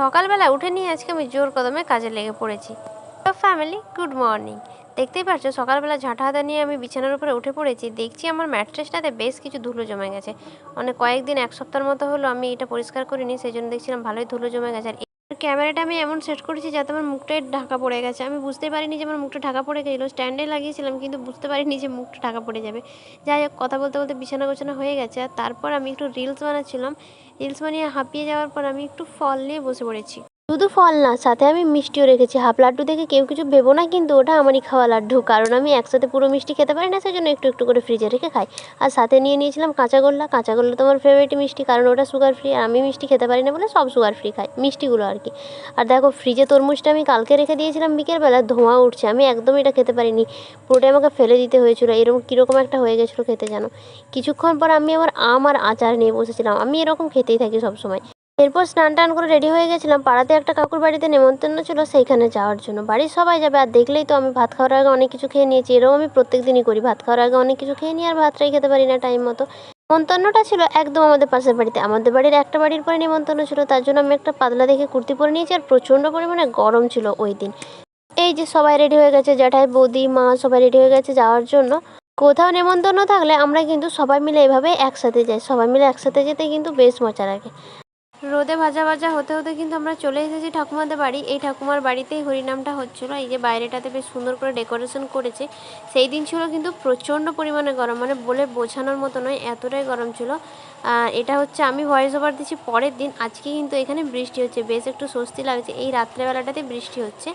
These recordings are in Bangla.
সকালবেলা উঠে নিয়ে আজকে আমি জোর কদমে কাজে লেগে পড়েছি। ফ্যামিলি গুড মর্নিং দেখতেই পাচ্ছ সকালবেলা ঝাঁটা হাতা নিয়ে আমি বিছানার উপরে উঠে পড়েছি। দেখছি আমার ম্যাট্রেসটাতে বেশ কিছু ধুলো জমে গেছে। অনেক কয়েকদিন, এক সপ্তাহের মতো হলো আমি এটা পরিষ্কার করিনি সেই জন্য দেখছিলাম ভালোই ধুলো জমে গেছে। আর ক্যামেরাটা আমি এমন সেট করেছি যাতে আমার মুখটাই ঢাকা পড়ে গেছে। আমি বুঝতে পারিনি যে আমার মুখটা ঢাকা পড়ে গেছিল স্ট্যান্ডে লাগিয়েছিলাম, কিন্তু বুঝতে পারিনি যে মুখটা ঢাকা পড়ে যাবে। যাই হোক, কথা বলতে বলতে বিছানা গোছানো হয়ে গেছে। আর তারপর আমি একটু রিলস বানাচ্ছিলাম। রিলস বানিয়ে হাঁপিয়ে যাওয়ার পর আমি একটু ফল নিয়ে বসে পড়েছি। শুধু ফল না, সাথে আমি মিষ্টিও রেখেছি। হাফ লাড্ডু দেখে কেউ কিছু ভেবো না, কিন্তু ওটা আমারই খাওয়া লাড্ডু। কারণ আমি একসাথে পুরো মিষ্টি খেতে পারি না সেই জন্য একটু একটু করে ফ্রিজে রেখে খাই। আর সাথে নিয়ে নিয়েছিলাম কাঁচাগোল্লা কাঁচাগোল্লা তো আমার ফেভারিট মিষ্টি, কারণ ওটা সুগার ফ্রি আর আমি মিষ্টি খেতে পারি না বলে সব সুগার ফ্রি খাই, মিষ্টিগুলো আর কি। আর দেখো ফ্রিজে তরমুজটা আমি কালকে রেখে দিয়েছিলাম বিকেলবেলা, ধোঁয়া উঠছে, আমি একদম এটা খেতে পারিনি। পুরোটাই আমাকে ফেলে দিতে হয়েছিল এরকম কীরকম একটা হয়ে গেছিল খেতে জানো? কিছুক্ষণ পর আমি আবার আম আর আচার নিয়ে বসেছিলাম, আমি এরকম খেতেই থাকি সবসময়। এরপর স্নান টান করে রেডি হয়ে গেছিলাম। পাড়াতে একটা কাকুর বাড়িতে নেমন্তন্ন ছিল সেইখানে যাওয়ার জন্য। বাড়ির সবাই যাবে, আর দেখলেই তো আমি ভাত খাওয়ার আগে অনেক কিছু খেয়ে নিয়েছি। এরকম আমি প্রত্যেক দিনই করি। ভাত খাওয়ার আগে অনেক কিছু খেয়ে নিই আর ভাতটাই খেতে পারি না টাইম মতো। নেমন্তন্নটা ছিল একদম আমাদের পাশের বাড়িতে। আমাদের বাড়ির একটা বাড়ির পরে নেমন্তন্ন ছিল। তার জন্য আমি একটা পাতলা দেখে কুর্তি পরে নিয়েছি আর প্রচণ্ড পরিমাণে গরম ছিল ওই দিন। এই যে সবাই রেডি হয়ে গেছে, জ্যাঠাই, বৌদি, মা সবাই রেডি হয়ে গেছে যাওয়ার জন্য। কোথাও নেমন্তন্ন থাকলে আমরা কিন্তু সবাই মিলে এভাবে একসাথে যাই। সবাই মিলে একসাথে যেতে কিন্তু বেশ মজা লাগে। রোদে ভাজা ভাজা হতে হতে কিন্তু আমরা চলে এসেছি ঠাকুমাদের বাড়ি। এই ঠাকুমার বাড়িতেই হরিনামটা হচ্ছিল। এই যে বাইরেটাতে বেশ সুন্দর করে ডেকোরেশন করেছে। সেই দিন ছিল কিন্তু প্রচণ্ড পরিমাণে গরম। মানে বলে বোঝানোর মতো নয়, এতটাই গরম ছিল। এটা হচ্ছে আমি ভয়েস ওভার দিচ্ছি পরের দিন। আজকে কিন্তু এখানে বৃষ্টি হচ্ছে। বেশ একটু স্বস্তি লাগছে। এই রাত্রেবেলাটাতে বৃষ্টি হচ্ছে।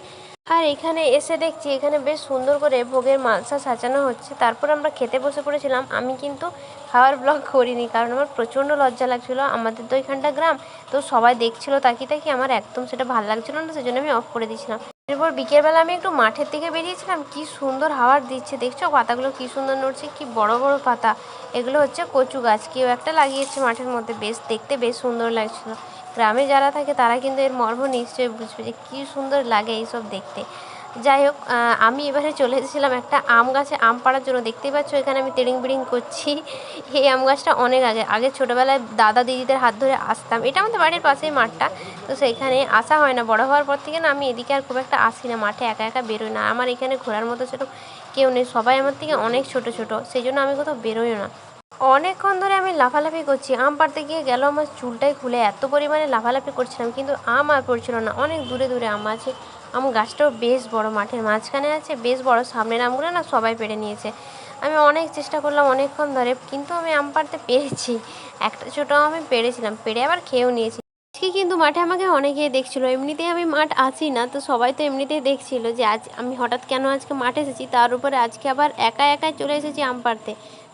আর এখানে এসে দেখছি এখানে বেশ সুন্দর করে ভোগের মালসা সাজানো হচ্ছে। তারপর আমরা খেতে বসে পড়েছিলাম। আমি কিন্তু খাওয়ার ব্লগ করিনি কারণ আমার প্রচণ্ড লজ্জা লাগছিল। আমাদের তো এখানটা গ্রাম, তো সবাই দেখছিলো তাকিয়ে তাকি আমার একদম সেটা ভালো লাগছিল না, সেজন্য আমি অফ করে দিয়েছিলাম। এরপর বিকেলবেলা আমি একটু মাঠের দিকে বেরিয়েছিলাম। কি সুন্দর হাওয়ার দিচ্ছে, দেখছ? পাতাগুলো কি সুন্দর নড়ছে, কি বড় বড় পাতা। এগুলো হচ্ছে কচু গাছ, কেউ একটা লাগিয়েছে মাঠের মধ্যে। বেশ, দেখতে বেশ সুন্দর লাগছিল। গ্রামে যারা থাকে তারা কিন্তু এর মর্ম নিশ্চয়ই বুঝবে যে কী সুন্দর লাগে এইসব দেখতে। যাই হোক আমি এবারে চলে এসেছিলাম একটা আম গাছে। আম পাড়ার জন্য দেখতেই পাচ্ছ, এখানে আমি তেড়িং বিড়িং করছি। এই আম গাছটা অনেক আগে আগে ছোটোবেলায় দাদা দিদিদের হাত ধরে আসতাম। এটা আমাদের বাড়ির পাশেই মাঠটা, তো সেইখানে আসা হয় না। বড় হওয়ার পর থেকে না, আমি এদিকে আর খুব একটা আসি না, মাঠে একা একা বেরোই না। আমার এখানে ঘোরার মতো ছোটো কেউ নেই, সবাই আমার থেকে অনেক ছোট ছোট, সেই জন্য আমি কোথাও বেরোইও না। অনেকক্ষণ ধরে আমি লাফালাফি করছি। আম পাড়তে গিয়ে গেল আমার চুলটাই খুলে, এত পরিমাণে লাফালাফি করছিলাম, কিন্তু আম আর পড়ছিল না। অনেক দূরে দূরে আম আছে। আম গাছটাও বেশ বড়, মাঠের মাঝখানে আছে, বেশ বড়, সামনের আমগুলো না সবাই পেরে নিয়েছে। আমি অনেক চেষ্টা করলাম অনেকক্ষণ ধরে, কিন্তু আমি আম পাড়তে পেরেছি। একটা ছোটো আমি পেরেছিলাম, পেরে আবার খেয়েও নিয়েছি। আজকে কিন্তু মাঠে আমাকে অনেকেই দেখছিলো। এমনিতেই আমি মাঠ আছি না, তো সবাই তো এমনিতেই দেখছিল যে আজ আমি হঠাৎ কেন আজকে মাঠে এসেছি, তার উপরে আজকে আবার একা একাই চলে এসেছি আম পাড়তে।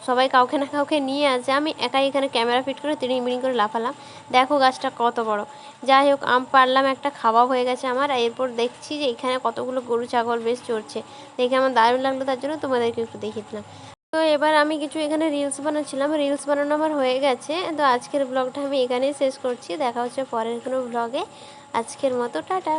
সবাই কাউকে না কাউকে নিয়ে আসে আমি একাই এখানে ক্যামেরা ফিট করে তিড়িং বিড়িং করে লাফালাম। দেখো গাছটা কত বড়। যাই হোক, আম পারলাম একটা খাওয়া হয়ে গেছে আমার, এরপর দেখছি যে এখানে কতগুলো গরু, ছাগল, বেশ চড়ছে। দেখে আমার দারুণ লাগল, তার জন্য তোমাদেরকে একটু দেখিয়ে দিলাম। তো এবার আমি কিছু এখানে রিলস বানাচ্ছিলাম। রিলস বানানো আমার হয়ে গেছে। তো আজকের ব্লগটা আমি এখানেই শেষ করছি। দেখা হচ্ছে পরের কোনো ব্লগে আজকের মতো, টাটা।